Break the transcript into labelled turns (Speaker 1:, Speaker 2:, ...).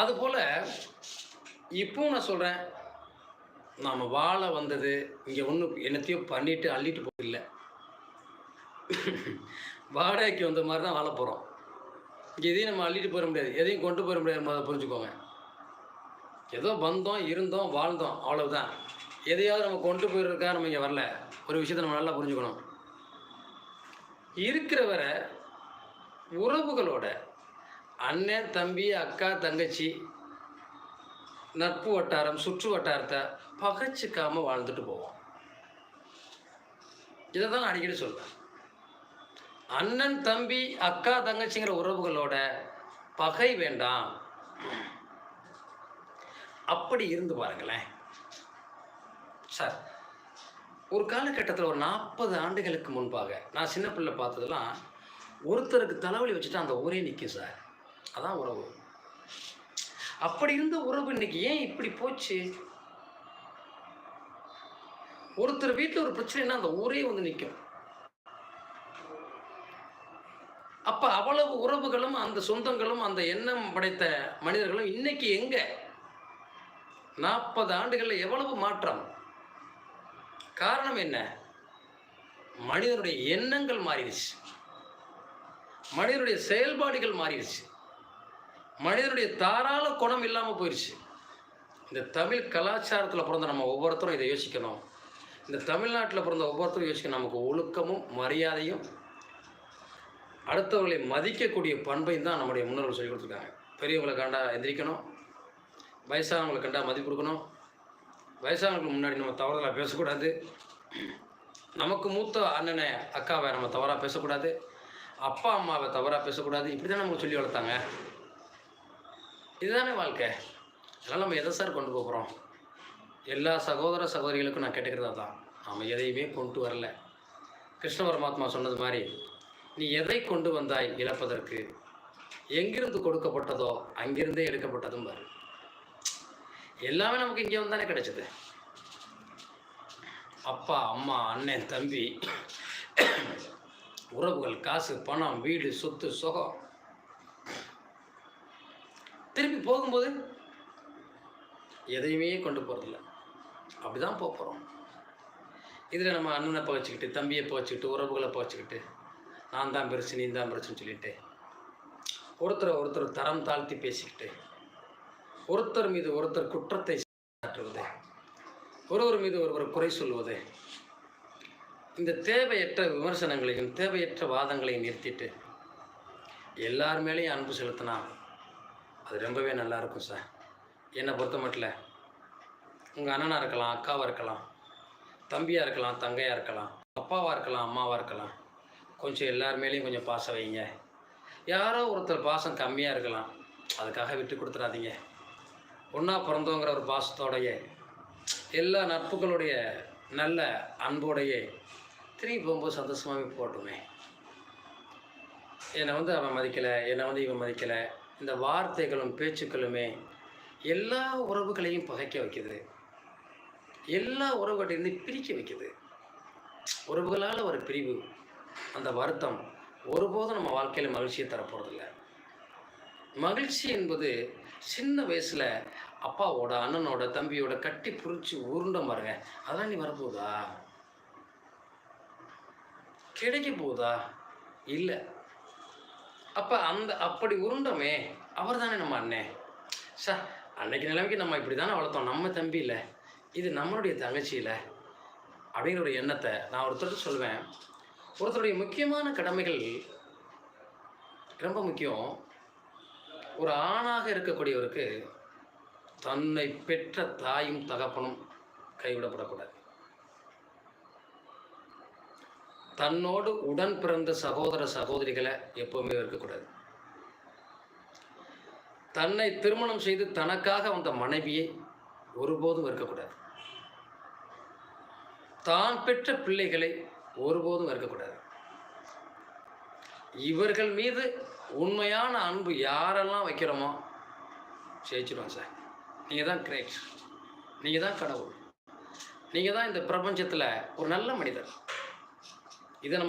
Speaker 1: அதுபோல் இப்பவும் நான் சொல்கிறேன் நாம் வாழ வந்தது இங்கே ஒன்றும் என்னத்தையோ பண்ணிட்டு அள்ளிட்டு போகல வாடகைக்கு வந்த மாதிரி தான் வாழ போகிறோம் இங்கே எதையும் நம்ம அள்ளிட்டு போயிட முடியாது. எதையும் கொண்டு போயிட முடியாது அதை புரிஞ்சுக்கோங்க. ஏதோ வந்தோம் இருந்தோம் வாழ்ந்தோம் அவ்வளவுதான். எதையாவது நம்ம கொண்டு போயிருக்கா நம்ம இங்கே வரல. ஒரு விஷயத்தை நம்ம நல்லா புரிஞ்சுக்கணும். இருக்கிற வரை உறவுகளோட அண்ணன் தம்பி அக்கா தங்கச்சி நட்பு வட்டாரம் சுற்று வட்டாரத்தை பகைச்சிக்காம வாழ்ந்துட்டு போவோம். இதை தான் அடிக்கடி சொல்வேன் அண்ணன் தம்பி அக்கா தங்கச்சிங்கிற உறவுகளோட பகை வேண்டாம். அப்படி இருந்து பாருங்களேன். சார் ஒரு காலகட்டத்தில் ஒரு நாற்பது ஆண்டுகளுக்கு முன்பாக நான் சின்ன பிள்ளை பார்த்ததெல்லாம் ஒருத்தருக்கு தலைவலி வச்சுட்டு அந்த ஊரே நிற்கும் சார். அதான் உறவு. அப்படி இருந்த உறவு இன்னைக்கு ஏன் இப்படி போச்சு? ஒருத்தர் வீட்டில் ஒரு பிரச்சனைனா அந்த ஊரே வந்து நிற்கும் அப்ப அவ்வளவு உறவுகளும் அந்த சொந்தங்களும் அந்த எண்ணம் படைத்த மனிதர்களும் இன்னைக்கு எங்க? நாற்பது ஆண்டுகளில் எவ்வளவு மாற்றம்? காரணம் என்ன? மனிதனுடைய எண்ணங்கள் மாறிடுச்சு. மனிதனுடைய செயல்பாடுகள் மாறிடுச்சு. மனிதனுடைய தாராள குணம் இல்லாமல் போயிடுச்சு இந்த தமிழ் கலாச்சாரத்தில் பிறந்த நம்ம ஒவ்வொருத்தரும் இதை யோசிக்கணும். இந்த தமிழ்நாட்டில் பிறந்த ஒவ்வொருத்தரும் யோசிக்கணும். நமக்கு ஒழுக்கமும் மரியாதையும் அடுத்தவர்களை மதிக்கக்கூடிய பண்பையும் தான் நம்முடைய முன்னோர்கள் சொல்லி கொடுத்துருக்காங்க. பெரியவங்களை கண்டா எந்திரிக்கணும். வயசானவங்களை கண்டா மதிப்பு கொடுக்கணும். வயசானவங்களுக்கு முன்னாடி நம்ம தவறுதலாக பேசக்கூடாது. நமக்கு மூத்த அண்ணனை அக்காவை நம்ம தவறாக பேசக்கூடாது. அப்பா அம்மாவை தவறாக பேசக்கூடாது. இப்படி தான் நமக்கு சொல்லி வளர்த்தாங்க. இதுதானே வாழ்க்கை? அதனால் நம்ம எதை சார் கொண்டு போகிறோம் எல்லா சகோதர சகோதரிகளுக்கும் நான் கேட்டுக்கிறதா தான் நாம் எதையுமே கொண்டு வரல. கிருஷ்ண பரமாத்மா சொன்னது மாதிரி நீ எதை கொண்டு வந்தாய் இழப்பதற்கு? எங்கிருந்து கொடுக்கப்பட்டதோ அங்கிருந்தே எடுக்கப்பட்டதும் பாரு. எல்லாமே நமக்கு இங்கே வந்தானே கிடைச்சது. அப்பா அம்மா அண்ணன் தம்பி உறவுகள் காசு பணம் வீடு சொத்து சுகம். போகும்போது எதையுமே கொண்டு போகிறதில்ல அப்படி தான் போக போகிறோம் இதில் நம்ம அண்ணனை பகச்சிக்கிட்டு தம்பியை பகச்சிக்கிட்டு உறவுகளை பகச்சிக்கிட்டு நான் தான் பெருசு நீ தான் பெருசுன்னு சொல்லிட்டு ஒருத்தரை ஒருத்தர் தரம் தாழ்த்தி பேசிக்கிட்டு ஒருத்தர் மீது ஒருத்தர் குற்றத்தை சாட்டுவது ஒருவர் மீது ஒருவர் குறை சொல்வது இந்த தேவையற்ற விமர்சனங்களையும் தேவையற்ற வாதங்களையும் நிறுத்திட்டு எல்லார் மேலேயும் அன்பு செலுத்தினா அது ரொம்பவே நல்லா இருக்கும் சார். என்னை பொறுத்த மட்டும் உங்கள் அண்ணனாக இருக்கலாம் அக்காவாக இருக்கலாம் தம்பியாக இருக்கலாம் தங்கையாக இருக்கலாம் அப்பாவாக இருக்கலாம் அம்மாவாக இருக்கலாம் கொஞ்சம் எல்லார் மேலேயும் கொஞ்சம் பாசம் வைங்க. யாரோ ஒருத்தர் பாசம் கம்மியாக இருக்கலாம் அதுக்காக விட்டு கொடுத்துடாதீங்க ஒன்றா பிறந்தோங்கிற ஒரு பாசத்தோடைய எல்லா நட்புகளுடைய நல்ல அன்போடைய திரும்பி போகும்போது சந்தோஷமாகவே போட்டுமே. என்னை வந்து அவன் மதிக்கலை என்னை வந்து இவன் மதிக்கலை இந்த வார்த்தைகளும் பேச்சுக்களுமே எல்லா உறவுகளையும் பகைக்க வைக்குது. எல்லா உறவுகள்டையிருந்து பிரிக்க வைக்குது. உறவுகளால் ஒரு பிரிவு அந்த வருத்தம் ஒருபோதும் நம்ம வாழ்க்கையில் மகிழ்ச்சியை தரப்போகிறதில்ல மகிழ்ச்சி என்பது சின்ன வயசில் அப்பாவோட அண்ணனோட தம்பியோட கட்டி புரிச்சு உருண்ட பாருங்க. அதெல்லாம் நீ வரப்போகுதா? கிடைக்க போகுதா? இல்லை. அப்போ அந்த அப்படி உருண்டமே அவர் தானே நம்ம அண்ணன் சார் அன்னைக்கு நிலைமைக்கு நம்ம இப்படி தானே வளர்த்தோம். நம்ம தம்பி இல்லை. இது நம்மளுடைய தங்கச்சி இல்லை. அப்படிங்கிற ஒரு எண்ணத்தை நான் ஒருத்தர் சொல்லுவேன். ஒருத்தருடைய முக்கியமான கடமைகள் ரொம்ப முக்கியம். ஒரு ஆணாக இருக்கக்கூடியவருக்கு தன்னை பெற்ற தாயும் தகப்பனும் கைவிடப்படக்கூடாது. தன்னோடு உடன் பிறந்த சகோதர சகோதரிகளை எப்பவுமே இருக்கக்கூடாது தன்னை திருமணம் செய்து தனக்காக வந்த மனைவியை ஒருபோதும் இருக்கக்கூடாது தான் பெற்ற பிள்ளைகளை ஒருபோதும் இருக்கக்கூடாது இவர்கள் மீது உண்மையான அன்பு யாரெல்லாம் வைக்கிறோமோ ஜெயிச்சிடுவோம் சார். நீங்கள் தான் கிரேட். நீங்கள் தான் கடவுள். நீங்கள் தான் இந்த பிரபஞ்சத்தில் ஒரு நல்ல மனிதர். இதை நம்ம